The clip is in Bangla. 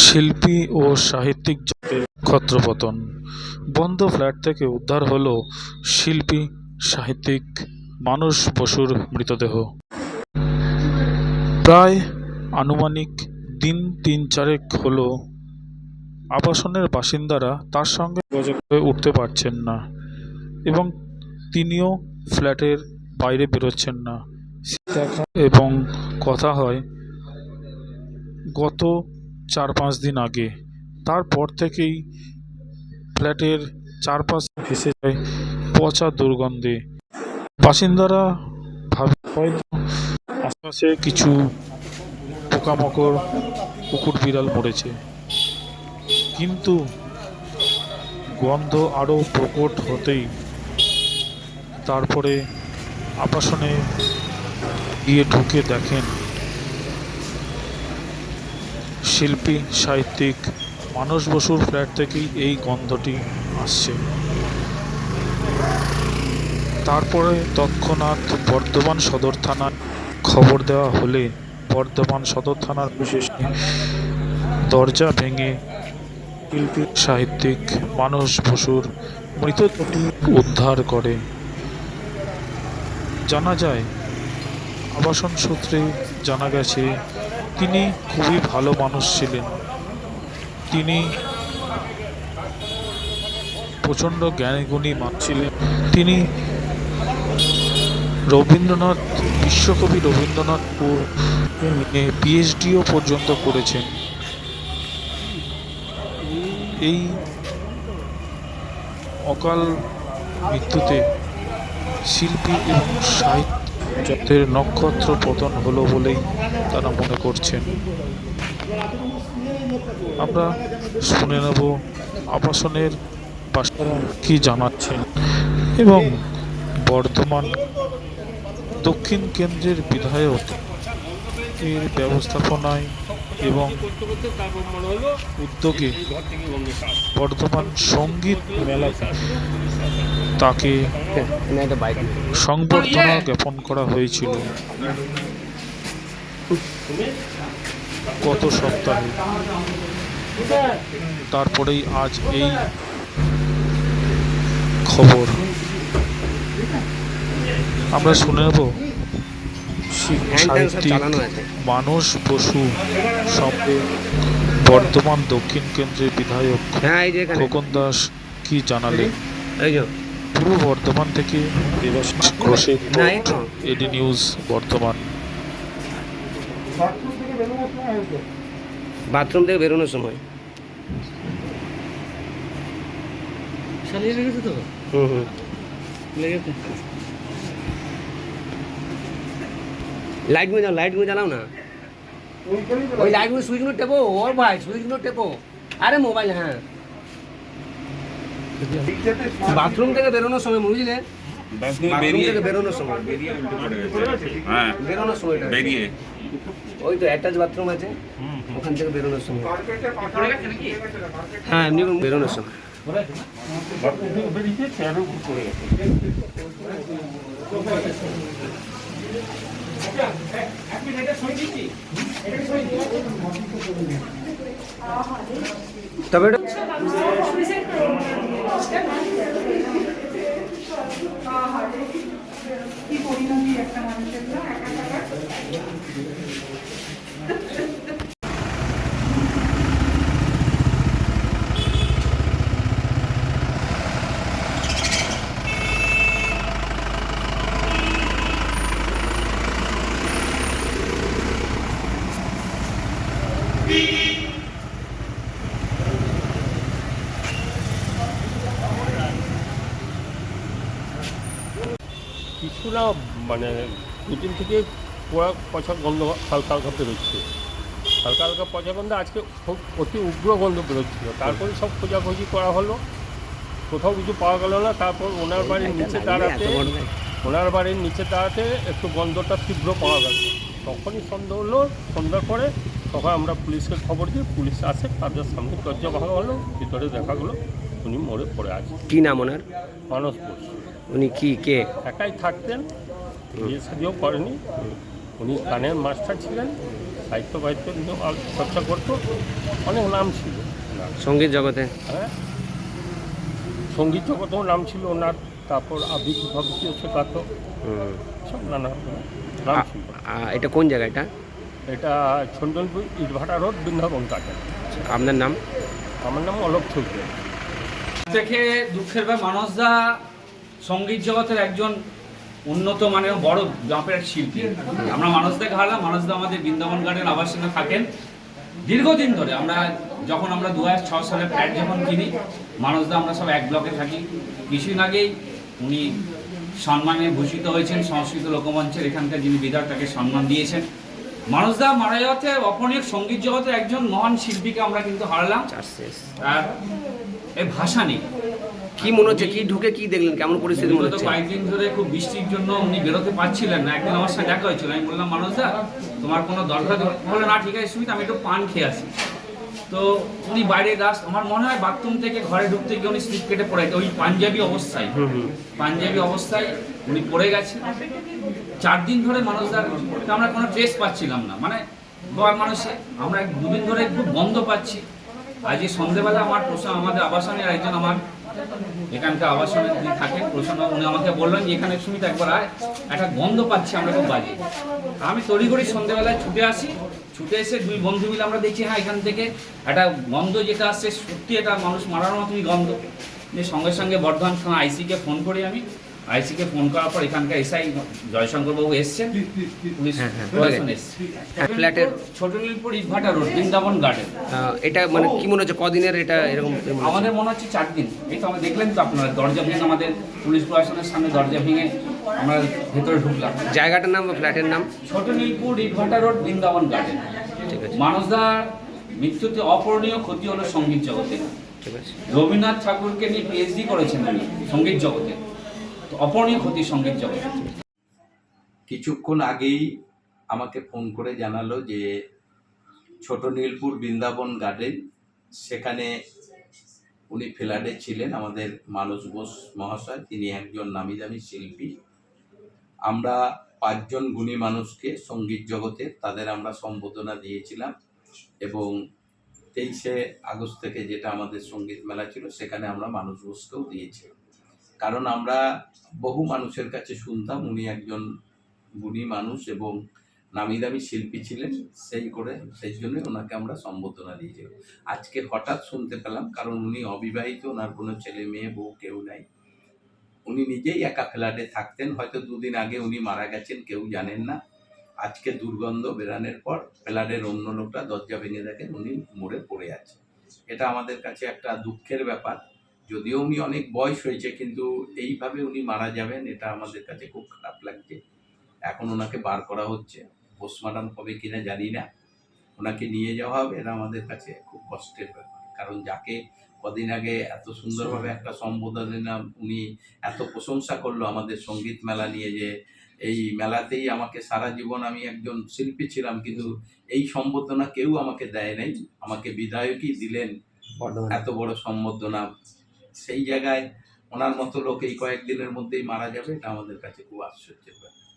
শিল্পী ও সাহিত্যিক জগতের ছত্রপতন বন্ধ ফ্ল্যাট থেকে উদ্ধার হলো শিল্পী, সাহিত্যিক, মানুষ বসুর মৃতদেহ। প্রায় আনুমানিক দিন তিন চারেক হলো আবাসনের বাসিন্দারা তার সঙ্গে যোগাযোগ করে উঠতে পারছেন না এবং তিনিও ফ্ল্যাটের বাইরে বেরোচ্ছেন না। দেখা এবং কথা হয়, গত চার পাঁচ দিন আগে। তারপর থেকেই ফ্ল্যাটের চারপাশ ভেসে যায় পচা দুর্গন্ধে। বাসিন্দারা ভাবে, হয়তো আশপাশে কিছু পোকামাকড়, কুকুর বিড়াল মরেছে। কিন্তু গন্ধ আরও প্রকট হতেই তারপরে আবাসনে গিয়ে ঢুকে দেখেন শিল্পী, সাহিত্যিক মানস বসুর ফ্ল্যাট থেকেই এই গন্ধটি আসছে। তারপরে তৎক্ষণাৎ বর্ধমান সদর থানায় খবর দেওয়া হলে বর্ধমান সদর থানার বিশেষ দরজা ভেঙে শিল্পী, সাহিত্যিক মানস বসুর মৃতদেহটি উদ্ধার করে। জানা যায়, আবাসন সূত্রে জানা গেছে তিনি খুবই ভালো মানুষ ছিলেন। তিনি প্রচণ্ড জ্ঞানীগুণী মানুষ ছিলেন। তিনি রবীন্দ্রনাথ, বিশ্বকবি রবীন্দ্রনাথপুর পিএইচডিও পর্যন্ত করেছেন। এই অকাল মৃত্যুতে শিল্পী এবং সাহিত্য জগতের নক্ষত্র পতন হলো বলেই তারা মনে করছেন। আমরা শুনে নেব আবাসনের বাসারা কি জানাচ্ছেন। এবং বর্ধমান দক্ষিণ কেন্দ্রের বিধায়ক এর ব্যবস্থাপনায় এবং উদ্যোগে বর্ধমান সংগীত মেলাতে তাকে সংবর্ধনা জ্ঞাপন করা হয়েছিল। গত সপ্তাহে। তারপরেই আজ এই খবর। আমরা শুনে নেব সাহিত্যিক মানস বসু সঙ্গে বর্ধমান দক্ষিণ কেন্দ্রের বিধায়ক হ্যাঁ খোকন দাস কি জানালেন? পূর্ব বর্ধমান থেকে দেবাশিস ঘোষের। এডি নিউজ বর্ধমান বাথরুম থেকে বেরোনোর সময়। চালিয়ে রেখেছে তো? হুম হুম। লেগেছে লাইটগুলো লাইটগুলো জ্বালাও না। ওই লাইটগুলো সুইচগুলো টেপো ওর ভাই সুইচগুলো টেপো। আরে মোবাইল হ্যাঁ। বাথরুম থেকে বেরোনোর সময় বুঝলে? বেরোনোর সময়। হ্যাঁ। বেরোনোর সময় বেরিয়ে। ওই তো অ্যাটাচ বাথরুম আছে। ওখান থেকে বেরোনোর সময়। হ্যাঁ এমনি বেরোনোর সময়। তবে কি পরিণতি একটা মানুষের একা থাকা কিছু না মানে দুদিন থেকে পোড়া পচা গন্ধ হালকা হালকা বেরোচ্ছে। হালকা হালকা পচা গন্ধ আজকে খুব অতি উগ্র গন্ধ বেরোচ্ছিল। তারপরে সব খোঁজাখুঁজি করা হলো। কোথাও কিছু পাওয়া গেল না তারপর ওনার বাড়ির নিচে দাঁড়াতে। ওনার বাড়ির নিচে দাঁড়াতে একটু গন্ধটা তীব্র পাওয়া গেল। তখনই সন্দেহ হলো সন্ধ্যার পরে তখন আমরা পুলিশকে খবর দিই পুলিশ আসে তাদের সামনে দরজা ভাঙা হলো ভিতরে দেখা গেলো। উনি মরে পড়ে আছে। কি নাম ওনার? মানুষ বোস উনি কি কে? একাই থাকতেন বিয়ে শাদিও করেনি। উনি গানের মাস্টার ছিলেন সাহিত্য বাহিত্য চর্চা করতো। অনেক নাম ছিল সংগীত জগতে? হ্যাঁ। সংগীত জগতেও নাম ছিল ওনার তারপর আবৃত্তি ফাবৃত্তিও শেখাতো। সব নানা নাম ছিল। এটা কোন জায়গা এটা? এটা ছন্দনপুর ইটভাটা রোড বৃন্দাবন কাটে আপনার নাম? আমার নাম অলোক চৌধুরী। থেকে দুঃখের ব্যাপার মানসদা সংগীত জগতের একজন উন্নত মানের বড় জাপের শিল্পী। আমরা মানুষদাকে হারালাম মানুষদা আমাদের বৃন্দাবন গার্ডেন আবাসনে থাকেন। দীর্ঘদিন ধরে আমরা যখন আমরা দু হাজার ছ সালে ফ্ল্যাট যখন কিনি মানুষদা আমরা সব এক ব্লকে থাকি। কিছুদিন আগেই উনি সম্মানে ভূষিত হয়েছেন সংস্কৃত লোকমঞ্চের এখানকার যিনি বিধায়ক তাকে সম্মান দিয়েছেন। মানুষদা মারা যাওয়াতে অপনীয় সংগীত জগতের একজন মহান শিল্পীকে আমরা কিন্তু হারালাম। আর এই ভাষা নেই। কি মনে হচ্ছে? কি ঢুকে কি দেখলেন? কেমন পরিস্থিতি মনে হচ্ছে? কয়েকদিন ধরে খুব বৃষ্টির জন্য উনি বেরোতে পারছিলেন না। একদিন আমার সাথে দেখা হয়েছিল। আমি বললাম মানুষ দা তোমার কোনো দরকার বলে না ঠিক আছে সুমিত আমি একটু পান খেয়ে আসি। তো উনি বাইরে গাছ আমার মনে হয় বাথরুম থেকে ঘরে ঢুকতে গিয়ে উনি স্লিপ কেটে পড়ে ওই পাঞ্জাবি অবস্থায়। পাঞ্জাবি অবস্থায় উনি পড়ে গেছে। চার দিন ধরে মানুষদার আমরা কোনো ট্রেস পাচ্ছিলাম না। মানে মানুষে আমরা এক দুদিন ধরে খুব গন্ধ পাচ্ছি। আজ এই সন্ধেবেলা আমার প্রশ্ন আমাদের আবাসনের একজন আমার এখানকার আবাসনে যিনি থাকেন প্রশ্ন উনি আমাকে বললেন যে, এখানে সুমিত একবার আয়, একটা গন্ধ পাচ্ছি আমরা খুব বাজে। আমি তড়িঘড়ি সন্ধেবেলায় ছুটে আসি। ছুটে এসে দুই বন্ধু মিলে আমরা দেখছি হ্যাঁ এখান থেকে একটা গন্ধ যেটা আসছে, সত্যি এটা মানুষ মারার মতনই গন্ধ। সঙ্গে সঙ্গে বর্ধমান থানা আইসিকে ফোন করি আমি। আইসিকে ফোন করার পর এখানকার এসআই জয়শঙ্কর বাবু এসছেন পুলিশ হ্যাঁ, হ্যাঁ, প্রশাসন এসছে। হ্যাঁ, ফ্ল্যাটের- ছোট নীলপুর ইটভাটা রোড বৃন্দাবন গার্ডেন এটা মানে কি মনে হচ্ছে কদিনের এটা এরকম আমাদের মনে হচ্ছে চার দিন। এই তো আমরা দেখলেন তো আপনারা দরজা ভেঙে আমাদের পুলিশ প্রশাসনের সামনে দরজা ভেঙে আমরা ভেতরে ঢুকলাম। জায়গাটার নাম বা ফ্ল্যাটের নাম? ছোট নীলপুর ইটভাটা রোড বৃন্দাবন গার্ডেন ঠিক আছে। মানসদার মৃত্যুতে অপূরণীয় ক্ষতি হলো সংগীত জগতে। ঠিক আছে। রবীন্দ্রনাথ ঠাকুরকে নিয়ে পিএইচডি করেছেন উনি সংগীত জগতে। অপূরণীয় ক্ষতি সংগীত জগতে কিছুক্ষণ আগেই আমাকে ফোন করে জানালো যে ছোট নীলপুর বৃন্দাবন গার্ডেন সেখানে উনি ফ্ল্যাটে ছিলেন আমাদের মানস বোস মহাশয়, তিনি একজন নামি দামি শিল্পী। আমরা পাঁচজন গুণী মানুষকে সংগীত জগতে তাদের আমরা সম্বোধনা দিয়েছিলাম এবং তেইশে আগস্ট থেকে যেটা আমাদের সংগীত মেলা ছিল, সেখানে আমরা মানুষ বোসকেও দিয়েছিলাম। কারণ আমরা বহু মানুষের কাছে শুনতাম উনি একজন গুণী মানুষ এবং নামি দামি শিল্পী ছিলেন, সেই করে, সেই জন্য ওনাকে আমরা সম্বোধনা দিয়েছিলাম আজকে হঠাৎ শুনতে পেলাম, কারণ উনি অবিবাহিত, ওনার কোনো ছেলে মেয়ে, বউ কেউ নাই। উনি নিজেই একা ফ্ল্যাটে থাকতেন, হয়তো দুদিন আগে উনি মারা গেছেন, কেউ জানেন না। আজকে দুর্গন্ধ বেরানোর পর ফ্ল্যাটের অন্য লোকটা দরজা ভেঙে দেখেন উনি মরে পড়ে আছে। এটা আমাদের কাছে একটা দুঃখের ব্যাপার। যদিও উনি অনেক বয়স হয়েছে কিন্তু এইভাবে উনি মারা যাবেন এটা আমাদের কাছে খুব খারাপ লাগছে। এখন ওনাকে বার করা হচ্ছে। পোস্টমর্টম হবে কিনা জানি না। ওনাকে নিয়ে যাওয়া হবে এটা আমাদের কাছে খুব কষ্টের ব্যাপার। কারণ যাকে কদিন আগে এত সুন্দরভাবে একটা সম্বোধনা উনি এত প্রশংসা করল আমাদের সংগীত মেলা নিয়ে যে এই মেলাতেই আমাকে সারা জীবন আমি একজন শিল্পী ছিলাম কিন্তু এই সম্বোধনা কেউ আমাকে দেয় নাই। আমাকে বিধায়কই দিলেন। এত বড় সম্বর্ধনা সেই জায়গায় ওনার মতো লোক এই কয়েকদিনের মধ্যেই মারা যাবে, এটা আমাদের কাছে খুব আশ্চর্যের ব্যাপার।